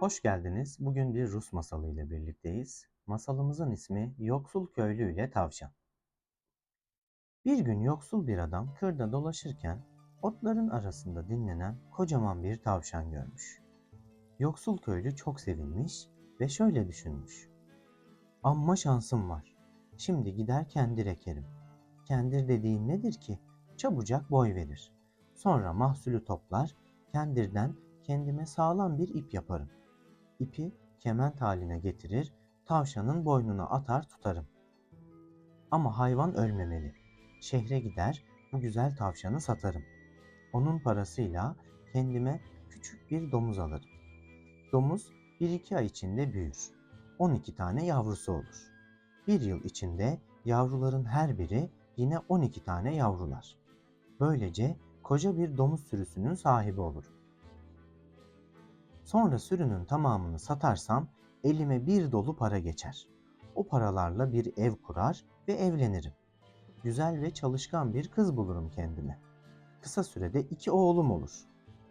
Hoş geldiniz. Bugün bir Rus masalı ile birlikteyiz. Masalımızın ismi Yoksul Köylü ile Tavşan. Bir gün yoksul bir adam kırda dolaşırken otların arasında dinlenen kocaman bir tavşan görmüş. Yoksul köylü çok sevinmiş ve şöyle düşünmüş. Amma şansım var. Şimdi gider kendir ekerim. Kendir dediğin nedir ki? Çabucak boy verir. Sonra mahsulü toplar, kendirden kendime sağlam bir ip yaparım. İpi kement haline getirir, tavşanın boynuna atar tutarım. Ama hayvan ölmemeli. Şehre gider, bu güzel tavşanı satarım. Onun parasıyla kendime küçük bir domuz alırım. Domuz 1-2 ay içinde büyür. 12 tane yavrusu olur. Bir yıl içinde yavruların her biri yine 12 tane yavrular. Böylece koca bir domuz sürüsünün sahibi olurum. Sonra sürünün tamamını satarsam elime bir dolu para geçer. O paralarla bir ev kurar ve evlenirim. Güzel ve çalışkan bir kız bulurum kendime. Kısa sürede iki oğlum olur.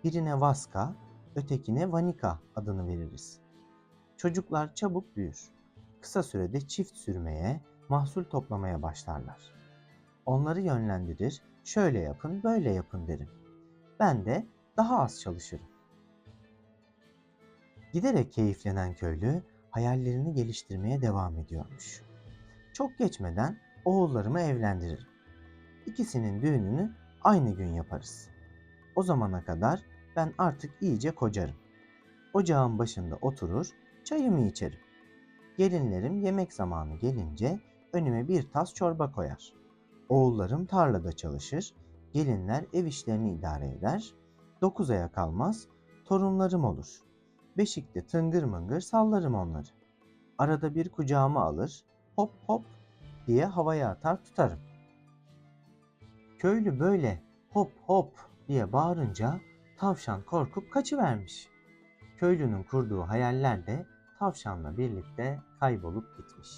Birine Vaska, ötekine Vanika adını veririz. Çocuklar çabuk büyür. Kısa sürede çift sürmeye, mahsul toplamaya başlarlar. Onları yönlendirir, şöyle yapın, böyle yapın derim. Ben de daha az çalışırım. Giderek keyiflenen köylü hayallerini geliştirmeye devam ediyormuş. Çok geçmeden oğullarımı evlendiririm. İkisinin düğününü aynı gün yaparız. O zamana kadar ben artık iyice kocarım. Ocağın başında oturur, çayımı içerim. Gelinlerim yemek zamanı gelince önüme bir tas çorba koyar. Oğullarım tarlada çalışır, gelinler ev işlerini idare eder. Dokuz aya kalmaz, torunlarım olur. Beşikte tıngır mıngır sallarım onları. Arada bir kucağıma alır, hop hop diye havaya atar tutarım. Köylü böyle hop hop diye bağırınca tavşan korkup kaçıvermiş. Köylünün kurduğu hayaller de tavşanla birlikte kaybolup gitmiş.